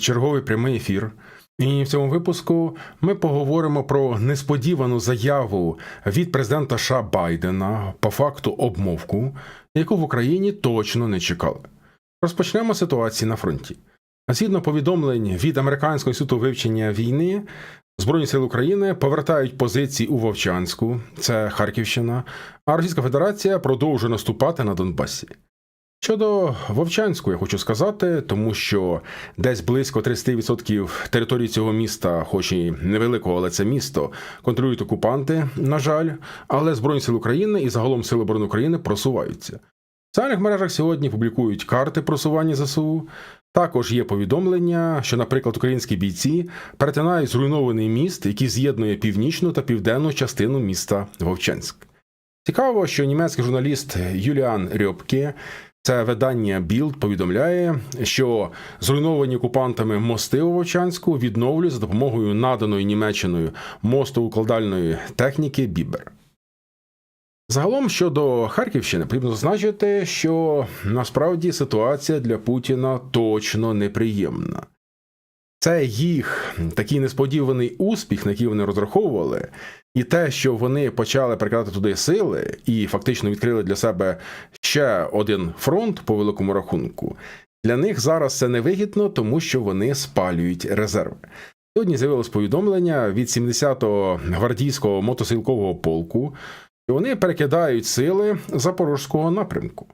черговий прямий ефір. І в цьому випуску ми поговоримо про несподівану заяву від президента США Байдена по факту обмовку, яку в Україні точно не чекали. Розпочнемо з ситуації на фронті. Згідно повідомлень від Американського інституту вивчення війни, Збройні сили України повертають позиції у Вовчанську, це Харківщина, а Російська Федерація продовжує наступати на Донбасі. Щодо Вовчанську, я хочу сказати, тому що десь близько 30% території цього міста, хоч і невеликого, але це місто, контролюють окупанти, на жаль, але Збройні сили України і загалом Сили оборони України просуваються. В соціальних мережах сьогодні публікують карти просування ЗСУ. Також є повідомлення, що, наприклад, українські бійці перетинають зруйнований міст, який з'єднує північну та південну частину міста Вовчанськ. Цікаво, що німецький журналіст Юліан Рьопке, це видання Білд, повідомляє, що зруйновані окупантами мости у Вовчанську відновлюють за допомогою наданої Німеччиною мостоукладальної техніки Бібер. Загалом щодо Харківщини, потрібно зазначити, що насправді ситуація для Путіна точно неприємна. Це їх такий несподіваний успіх, на який вони розраховували, і те, що вони почали перекладати туди сили і фактично відкрили для себе ще один фронт по великому рахунку. Для них зараз це невигідно, тому що вони спалюють резерви. Сьогодні з'явилось повідомлення від 70-го гвардійського мотосилкового полку, що вони перекидають сили запорожського напрямку.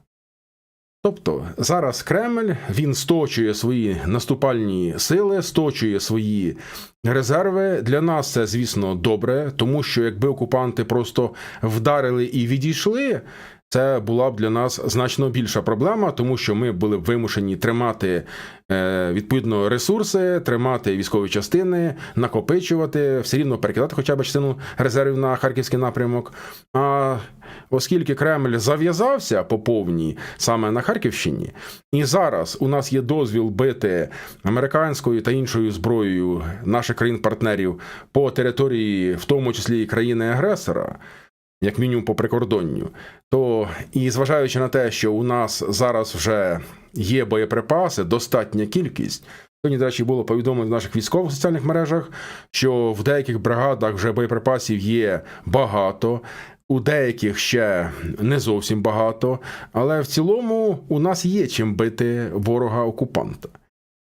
Тобто зараз Кремль він сточує свої наступальні сили, сточує свої резерви. Для нас це, звісно, добре, тому що якби окупанти просто вдарили і відійшли. Це була б для нас значно більша проблема, тому що ми були б вимушені тримати е, відповідно ресурси, тримати військові частини, накопичувати, все рівно перекидати хоча б частину резервів на харківський напрямок. А оскільки Кремль зав'язався по повній саме на Харківщині, і зараз у нас є дозвіл бити американською та іншою зброєю наших країн-партнерів по території, в тому числі і країни-агресора як мінімум по прикордонню, то і зважаючи на те, що у нас зараз вже є боєприпаси, достатня кількість. Сьогодні, до речі, було повідомлено в наших військових соціальних мережах, що в деяких бригадах вже боєприпасів є багато, у деяких ще не зовсім багато, але в цілому у нас є чим бити ворога окупанта.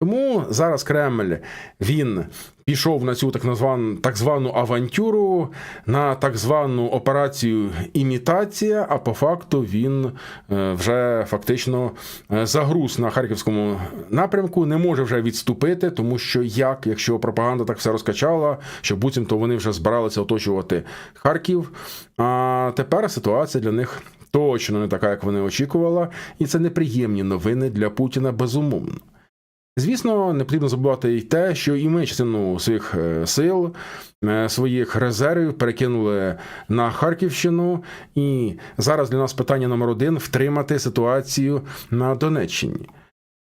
Тому зараз Кремль він пішов на цю так названу так звану авантюру, на так звану операцію імітація. А по факту він е, вже фактично е, загруз на харківському напрямку, не може вже відступити, тому що як, якщо пропаганда так все розкачала, що буцімто вони вже збиралися оточувати Харків. А тепер ситуація для них. Точно не така, як вони очікували, і це неприємні новини для Путіна безумовно. Звісно, не потрібно забувати й те, що і ми частину своїх е, сил, е, своїх резервів перекинули на Харківщину, і зараз для нас питання номер один втримати ситуацію на Донеччині.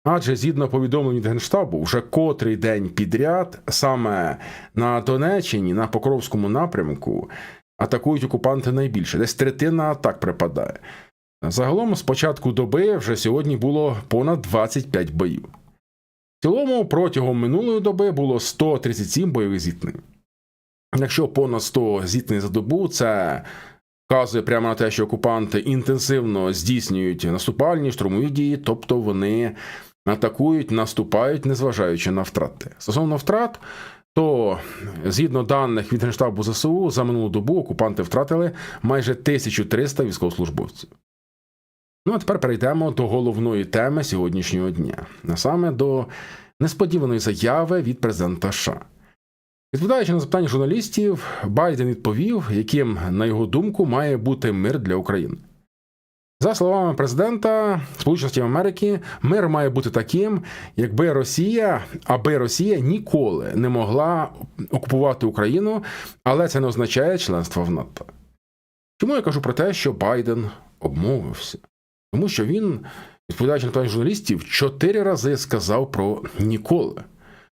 Адже згідно повідомлень від Генштабу, вже котрий день підряд саме на Донеччині, на Покровському напрямку, атакують окупанти найбільше. Десь третина атак припадає. Загалом з початку доби вже сьогодні було понад 25 боїв. Цілому протягом минулої доби було 137 бойових зіткнень. Якщо понад 100 зіткнень за добу, це вказує прямо на те, що окупанти інтенсивно здійснюють наступальні штурмові дії, тобто вони атакують, наступають, незважаючи на втрати. Стосовно втрат, то згідно даних від Генштабу ЗСУ, за минулу добу окупанти втратили майже 1300 військовослужбовців. Ну а тепер перейдемо до головної теми сьогоднішнього дня, а саме до несподіваної заяви від президента США. Відповідаючи на запитання журналістів, Байден відповів, яким, на його думку, має бути мир для України. За словами президента Сполучених Штатів Америки, мир має бути таким, якби Росія, аби Росія ніколи не могла окупувати Україну, але це не означає членство в НАТО. Чому я кажу про те, що Байден обмовився? Тому що він, відповідаючи на питання журналістів, чотири рази сказав про ніколи.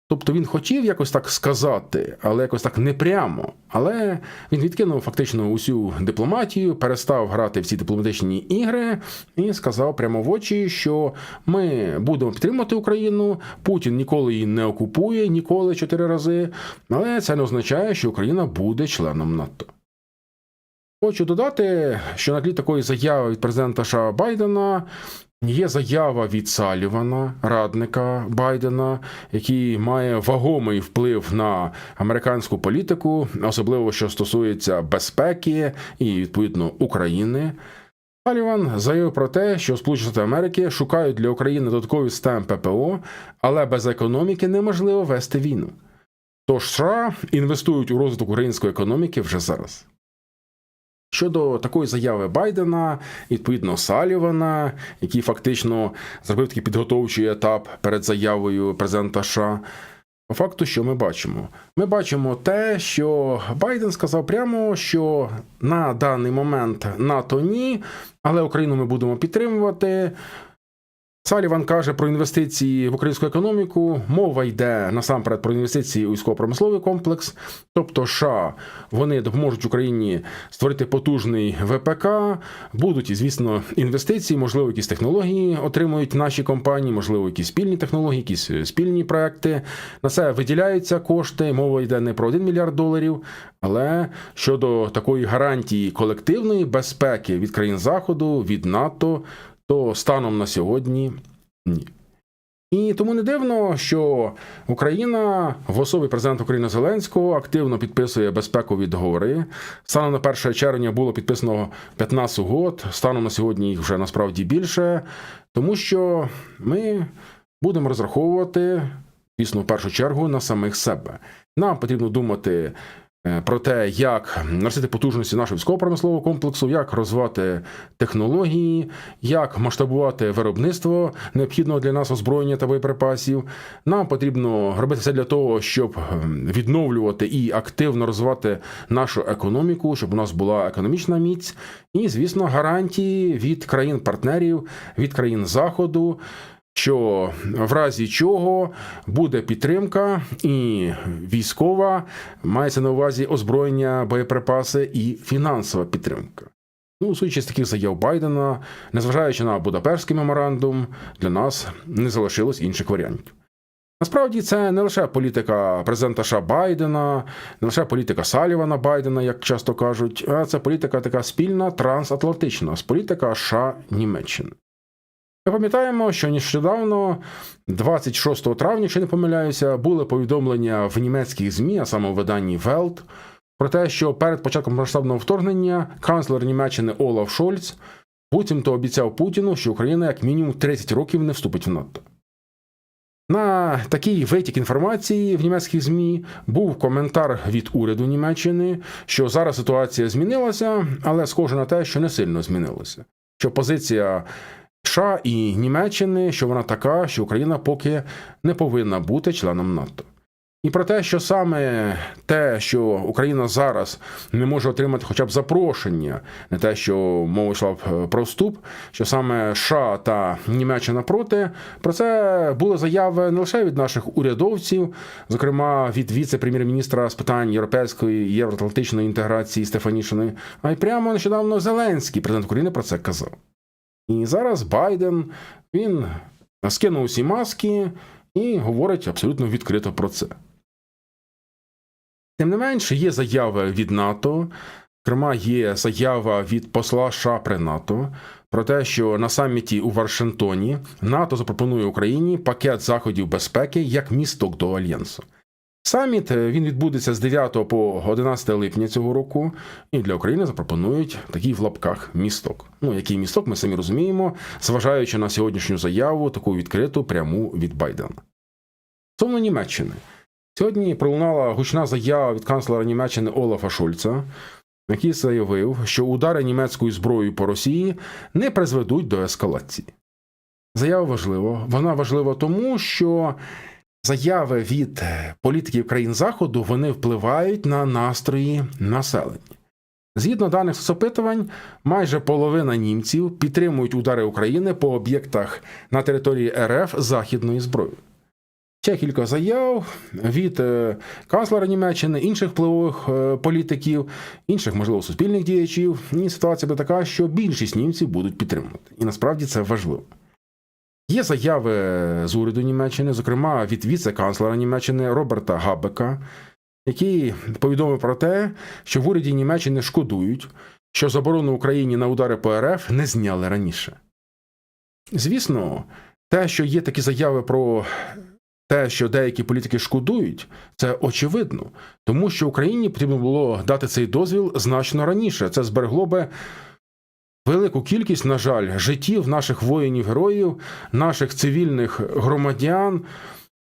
Тобто він хотів якось так сказати, але якось так непрямо. Але він відкинув фактично усю дипломатію, перестав грати в ці дипломатичні ігри і сказав прямо в очі, що ми будемо підтримувати Україну. Путін ніколи її не окупує, ніколи чотири рази. Але це не означає, що Україна буде членом НАТО. Хочу додати, що на тлі такої заяви від президента США Байдена Є заява від Салівана, радника Байдена, який має вагомий вплив на американську політику, особливо що стосується безпеки і відповідно України. Саліван заявив про те, що Сполучені Штати Америки шукають для України додаткові системи ППО, але без економіки неможливо вести війну. Тож США інвестують у розвиток української економіки вже зараз. Щодо такої заяви Байдена, відповідно Салівана, який фактично зробив такий підготовчий етап перед заявою президента США. По факту, що ми бачимо? Ми бачимо те, що Байден сказав прямо, що на даний момент НАТО ні, але Україну ми будемо підтримувати. Саліван каже про інвестиції в українську економіку. Мова йде насамперед про інвестиції у військово-промисловий комплекс. Тобто, США вони допоможуть Україні створити потужний ВПК. Будуть, звісно, інвестиції, можливо, якісь технології отримують наші компанії, можливо, якісь спільні технології, якісь спільні проекти. На це виділяються кошти. Мова йде не про 1 мільярд доларів. Але щодо такої гарантії колективної безпеки від країн Заходу, від НАТО то станом на сьогодні ні. І тому не дивно, що Україна в особі президента України Зеленського активно підписує безпекові договори. Станом на 1 червня було підписано 15 угод, станом на сьогодні їх вже насправді більше, тому що ми будемо розраховувати, звісно, в першу чергу на самих себе. Нам потрібно думати про те, як наростити потужності нашого військово-промислового комплексу, як розвивати технології, як масштабувати виробництво необхідного для нас озброєння та боєприпасів. Нам потрібно робити все для того, щоб ем, відновлювати і активно розвивати нашу економіку, щоб у нас була економічна міць, і, звісно, гарантії від країн-партнерів, від країн Заходу що в разі чого буде підтримка і військова, мається на увазі озброєння, боєприпаси і фінансова підтримка. Ну, судячи з таких заяв Байдена, незважаючи на Будапештський меморандум, для нас не залишилось інших варіантів. Насправді це не лише політика президента США Байдена, не лише політика Салівана Байдена, як часто кажуть, а це політика така спільна трансатлантична з політика США Німеччини. Ми пам'ятаємо, що нещодавно, 26 травня, якщо не помиляюся, були повідомлення в німецьких ЗМІ, а саме в виданні Welt, про те, що перед початком масштабного вторгнення канцлер Німеччини Олаф Шольц буцімто обіцяв Путіну, що Україна як мінімум 30 років не вступить в НАТО. На такий витік інформації в німецьких ЗМІ був коментар від уряду Німеччини, що зараз ситуація змінилася, але схоже на те, що не сильно змінилося. Що позиція США і Німеччини, що вона така, що Україна поки не повинна бути членом НАТО. І про те, що саме те, що Україна зараз не може отримати хоча б запрошення, не те, що мова йшла про вступ, що саме США та Німеччина проти, про це були заяви не лише від наших урядовців, зокрема від віце-прем'єр-міністра з питань європейської і євроатлантичної інтеграції Стефанішини, а й прямо нещодавно Зеленський президент України про це казав. І зараз Байден він скинув усі маски і говорить абсолютно відкрито про це. Тим не менше, є заяви від НАТО, зокрема, є заява від посла США при НАТО про те, що на саміті у Вашингтоні НАТО запропонує Україні пакет заходів безпеки як місток до альянсу. Саміт е, він відбудеться з 9 по 11 липня цього року, і для України запропонують такий в лапках місток. Ну, який місток, ми самі розуміємо, зважаючи на сьогоднішню заяву, таку відкриту пряму від Байдена. Стосовно Німеччини. Сьогодні пролунала гучна заява від канцлера Німеччини Олафа Шульца, який заявив, що удари німецькою зброєю по Росії не призведуть до ескалації. Заява важлива. Вона важлива тому, що заяви від політиків країн Заходу вони впливають на настрої населення. Згідно даних соцопитувань, майже половина німців підтримують удари України по об'єктах на території РФ західною зброєю. Ще кілька заяв від е, канцлера Німеччини, інших впливових е, політиків, інших, можливо, суспільних діячів. І ситуація буде така, що більшість німців будуть підтримувати. І насправді це важливо. Є заяви з уряду Німеччини, зокрема від віце-канцлера Німеччини Роберта Габека, який повідомив про те, що в уряді Німеччини шкодують, що заборону Україні на удари по РФ не зняли раніше. Звісно, те, що є такі заяви про те, що деякі політики шкодують, це очевидно, тому що Україні потрібно було дати цей дозвіл значно раніше. Це зберегло би велику кількість, на жаль, життів наших воїнів-героїв, наших цивільних громадян.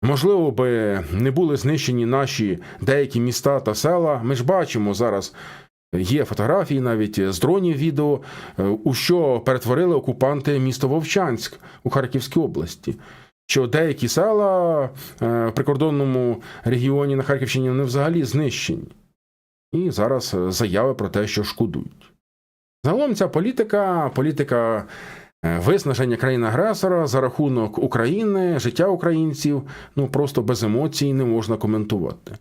Можливо, би не були знищені наші деякі міста та села. Ми ж бачимо зараз. Є фотографії навіть з дронів відео, у що перетворили окупанти місто Вовчанськ у Харківській області. Що деякі села е, в прикордонному регіоні на Харківщині вони взагалі знищені. І зараз заяви про те, що шкодують. Загалом ця політика, політика е, виснаження країни-агресора за рахунок України, життя українців, ну просто без емоцій не можна коментувати.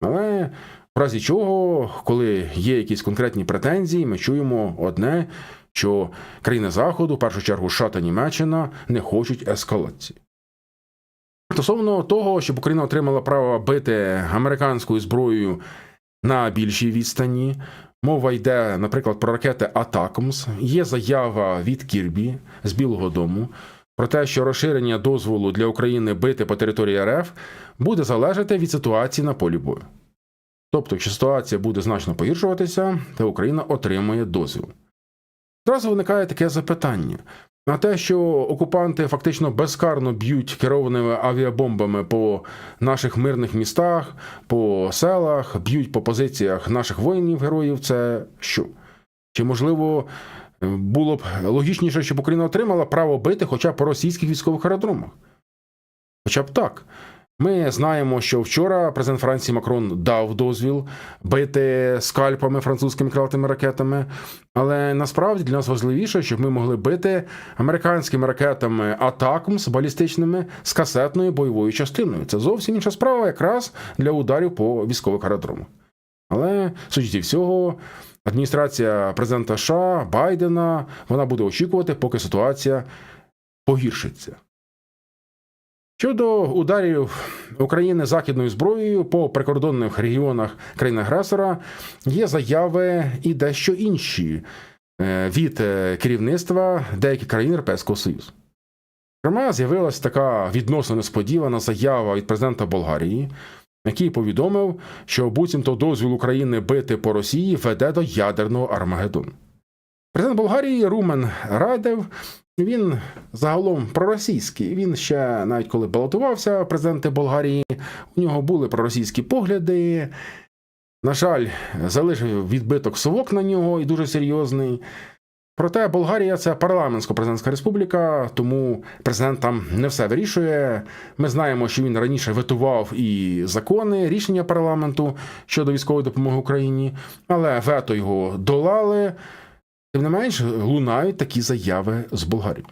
Але в разі чого, коли є якісь конкретні претензії, ми чуємо одне, що країни Заходу, в першу чергу США та Німеччина, не хочуть ескалації. Стосовно того, щоб Україна отримала право бити американською зброєю на більшій відстані, мова йде, наприклад, про ракети Атакмс. Є заява від Кірбі з Білого Дому про те, що розширення дозволу для України бити по території РФ буде залежати від ситуації на полі бою. Тобто, якщо ситуація буде значно погіршуватися, то Україна отримує дозвіл. Зразу виникає таке запитання: на те, що окупанти фактично безкарно б'ють керованими авіабомбами по наших мирних містах, по селах, б'ють по позиціях наших воїнів-героїв, це що? Чи можливо було б логічніше, щоб Україна отримала право бити хоча б по російських військових аеродромах? Хоча б так. Ми знаємо, що вчора президент Франції Макрон дав дозвіл бити скальпами французькими крилатими ракетами, але насправді для нас важливіше, щоб ми могли бити американськими ракетами Атакмс балістичними з касетною бойовою частиною. Це зовсім інша справа, якраз для ударів по військових аеродромах. Але судячи всього, адміністрація президента США Байдена вона буде очікувати, поки ситуація погіршиться. Щодо ударів України західною зброєю по прикордонних регіонах країни-агресора, є заяви і дещо інші е, від керівництва деяких країн Європейського Союзу. Зокрема, з'явилася така відносно несподівана заява від президента Болгарії, який повідомив, що буцімто дозвіл України бити по Росії веде до ядерного Армагеддону. Президент Болгарії Румен Радев він загалом проросійський. Він ще навіть коли балотувався президенти Болгарії, у нього були проросійські погляди. На жаль, залишив відбиток совок на нього і дуже серйозний. Проте Болгарія це парламентсько-президентська республіка, тому президент там не все вирішує. Ми знаємо, що він раніше ветував і закони, рішення парламенту щодо військової допомоги Україні, але вето його долали. Тим не менш, лунають такі заяви з Болгарії.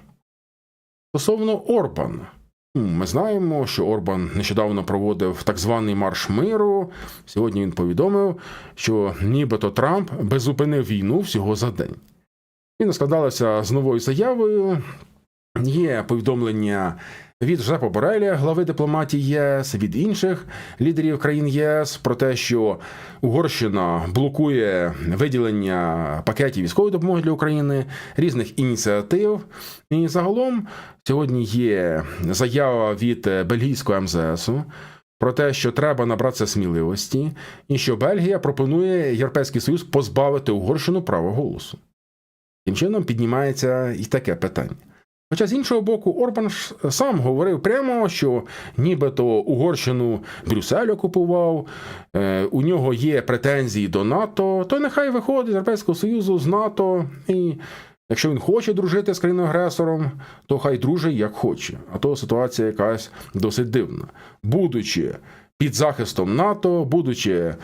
Стосовно Орбана, ми знаємо, що Орбан нещодавно проводив так званий марш миру. Сьогодні він повідомив, що нібито Трамп безупинив війну всього за день. Він складалося з новою заявою. Є повідомлення від Жозепа Бореля, глави дипломатії ЄС, від інших лідерів країн ЄС про те, що Угорщина блокує виділення пакетів військової допомоги для України, різних ініціатив. І загалом сьогодні є заява від бельгійського МЗСу. Про те, що треба набратися сміливості, і що Бельгія пропонує Європейський Союз позбавити Угорщину права голосу. Тим чином піднімається і таке питання. Хоча з іншого боку, Орбан ж сам говорив прямо, що нібито Угорщину Брюссель окупував, е, у нього є претензії до НАТО, то нехай виходить з Європейського Союзу з НАТО, і якщо він хоче дружити з країною агресором, то хай дружить як хоче. А то ситуація якась досить дивна. Будучи під захистом НАТО, будучи е,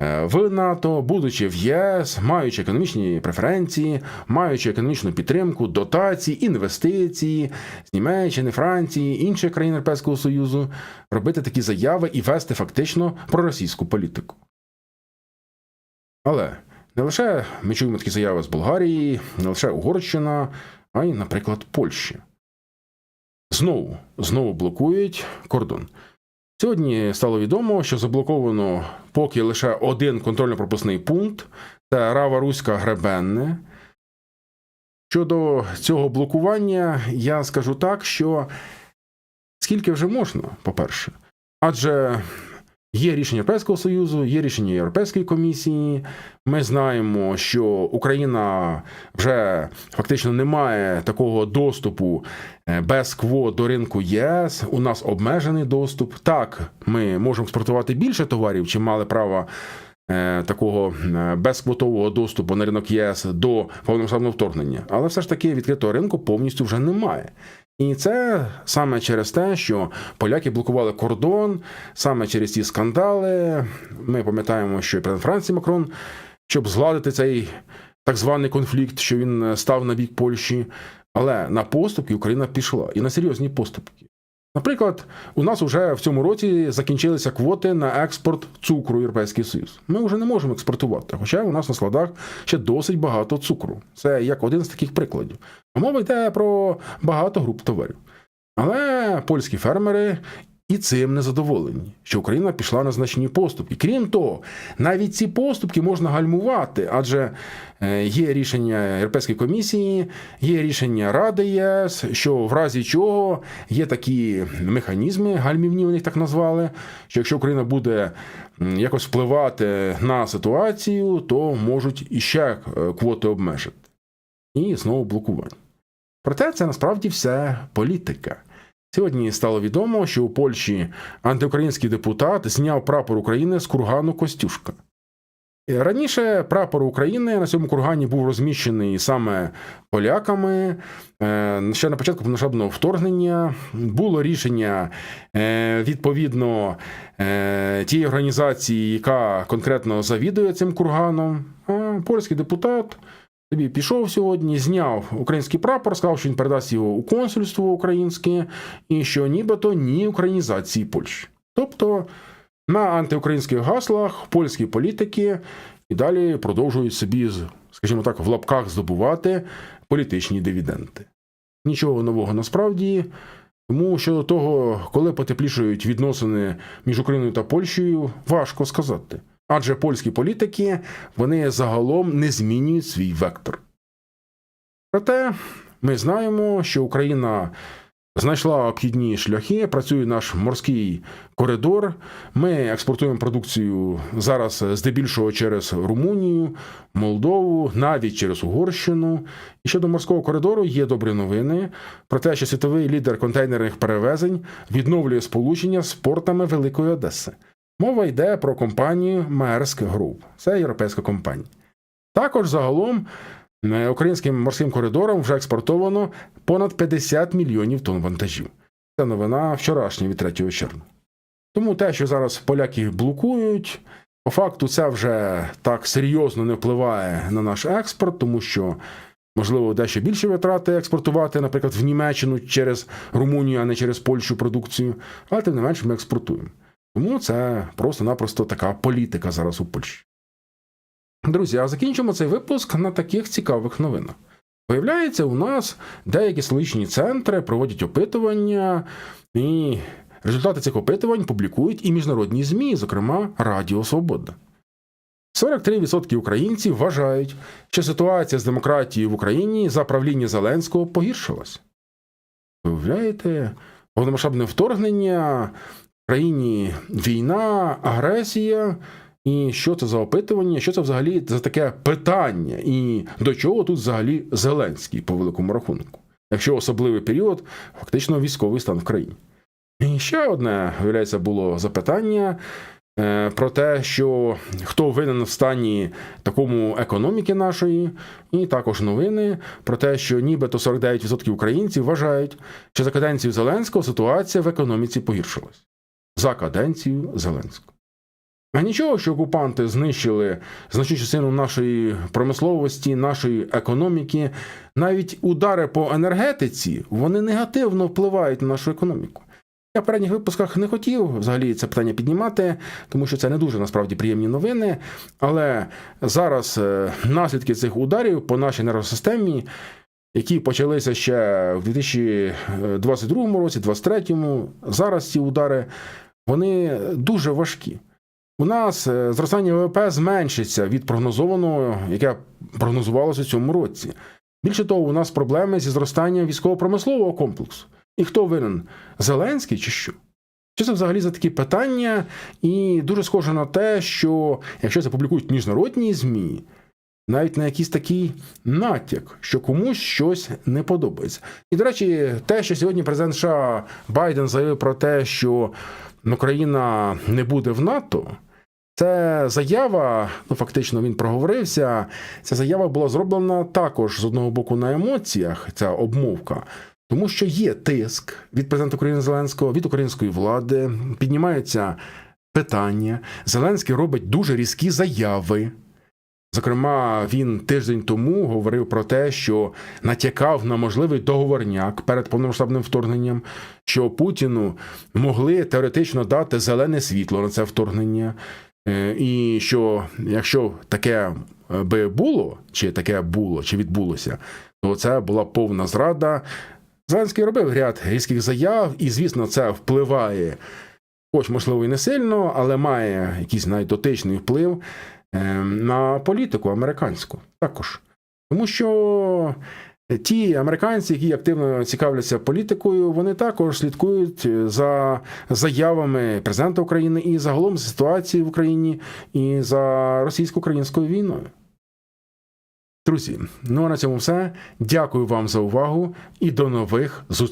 в НАТО, будучи в ЄС, маючи економічні преференції, маючи економічну підтримку, дотації, інвестиції з Німеччини, Франції, інших країн Європейського Союзу, робити такі заяви і вести фактично проросійську політику. Але не лише ми чуємо такі заяви з Болгарії, не лише Угорщина, а й, наприклад, Польща. Знову знову блокують кордон. Сьогодні стало відомо, що заблоковано поки лише один контрольно-пропускний пункт це Рава Руська Гребенне. Щодо цього блокування, я скажу так, що скільки вже можна, по-перше, адже є рішення Європейського Союзу, є рішення Європейської комісії. Ми знаємо, що Україна вже фактично не має такого доступу е, без квот до ринку ЄС. У нас обмежений доступ. Так, ми можемо експортувати більше товарів, чим мали право. е, Такого е, безквотового доступу на ринок ЄС до повномасштабного вторгнення, але все ж таки відкритого ринку повністю вже немає. І це саме через те, що поляки блокували кордон, саме через ці скандали. Ми пам'ятаємо, що президент Франції Макрон, щоб згладити цей так званий конфлікт, що він став на бік Польщі. Але на поступки Україна пішла і на серйозні поступки. Наприклад, у нас вже в цьому році закінчилися квоти на експорт цукру в Європейський Союз. Ми вже не можемо експортувати, хоча у нас на складах ще досить багато цукру. Це як один з таких прикладів. Мова йде про багато груп товарів. Але польські фермери і цим не задоволені, що Україна пішла на значні поступки. Крім того, навіть ці поступки можна гальмувати, адже е, є рішення Європейської комісії, є рішення Ради ЄС, що в разі чого є такі механізми, гальмівні вони їх так назвали, що якщо Україна буде якось впливати на ситуацію, то можуть іще е, квоти обмежити. І знову блокування. Проте це насправді все політика. Сьогодні стало відомо, що у Польщі антиукраїнський депутат зняв прапор України з кургану Костюшка. Е, Раніше прапор України на цьому кургані був розміщений саме поляками. Е, Ще на початку повномасштабного вторгнення було рішення е, відповідно тієї організації, яка конкретно завідує цим курганом. Польський депутат Тобі пішов сьогодні, зняв український прапор, сказав, що він передасть його у консульство українське, і що нібито ні українізації Польщі. Тобто на антиукраїнських гаслах польські політики і далі продовжують собі, скажімо так, в лапках здобувати політичні дивіденди. Нічого нового насправді. Тому щодо того, коли потеплішують відносини між Україною та Польщею, важко сказати. Адже польські політики вони загалом не змінюють свій вектор. Проте ми знаємо, що Україна знайшла обхідні шляхи, працює наш морський коридор. Ми експортуємо продукцію зараз здебільшого через Румунію, Молдову, навіть через Угорщину. І щодо морського коридору є добрі новини про те, що світовий лідер контейнерних перевезень відновлює сполучення з портами Великої Одеси. Мова йде про компанію Maersk Group. Це європейська компанія. Також загалом е, українським морським коридором вже експортовано понад 50 мільйонів тонн вантажів. Це новина вчорашня від 3 червня. Тому те, що зараз поляки блокують, по факту це вже так серйозно не впливає на наш експорт, тому що можливо дещо більше витрати експортувати, наприклад, в Німеччину через Румунію, а не через Польщу продукцію, але тим не менше ми експортуємо. Тому це просто-напросто така політика зараз у Польщі. Друзі, а закінчимо цей випуск на таких цікавих новинах. Виявляється, у нас деякі столичні центри проводять опитування, і результати цих опитувань публікують і міжнародні ЗМІ, зокрема Радіо Свобода. 43% українців вважають, що ситуація з демократією в Україні за правління Зеленського погіршилась. Виявляєте, повномасштабне вторгнення країні війна, агресія. І що це за опитування? Що це взагалі за таке питання? І до чого тут взагалі Зеленський по великому рахунку? Якщо особливий період, фактично військовий стан в країні. І ще одне, виявляється, було запитання е, про те, що хто винен в стані такому економіки нашої, і також новини про те, що нібито 49% українців вважають, що за каденцію Зеленського ситуація в економіці погіршилась. За каденцію Зеленського. А нічого, що окупанти знищили значну частину нашої промисловості, нашої економіки, навіть удари по енергетиці вони негативно впливають на нашу економіку. Я в передніх випусках не хотів взагалі це питання піднімати, тому що це не дуже насправді приємні новини. Але зараз е, наслідки цих ударів по нашій енергосистемі, які почалися ще в 2022 році, 2023, зараз ці удари, вони дуже важкі. У нас е, зростання ВВП зменшиться від прогнозованого, яке прогнозувалося в цьому році. Більше того, у нас проблеми зі зростанням військово-промислового комплексу. І хто винен? Зеленський чи що? Що це взагалі за такі питання? І дуже схоже на те, що якщо це публікують міжнародні ЗМІ, навіть на якийсь такий натяк, що комусь щось не подобається. І, до речі, те, що сьогодні президент США Байден заявив про те, що Україна не буде в НАТО. Це заява, ну фактично він проговорився. Ця заява була зроблена також з одного боку на емоціях, ця обмовка, тому що є тиск від президента України Зеленського, від української влади, піднімаються питання. Зеленський робить дуже різкі заяви. Зокрема, він тиждень тому говорив про те, що натякав на можливий договорняк перед повномасштабним вторгненням, що Путіну могли теоретично дати зелене світло на це вторгнення. Е, І що якщо таке е, би було, чи таке було, чи відбулося, то це була повна зрада. Зеленський робив ряд різких заяв, і, звісно, це впливає, хоч, можливо, і не сильно, але має якийсь навіть дотичний вплив на політику американську також. Тому що ті американці, які активно цікавляться політикою, вони також слідкують за заявами президента України і загалом за ситуацією в Україні і за російсько-українською війною. Друзі, ну а на цьому все. Дякую вам за увагу і до нових зустрічей.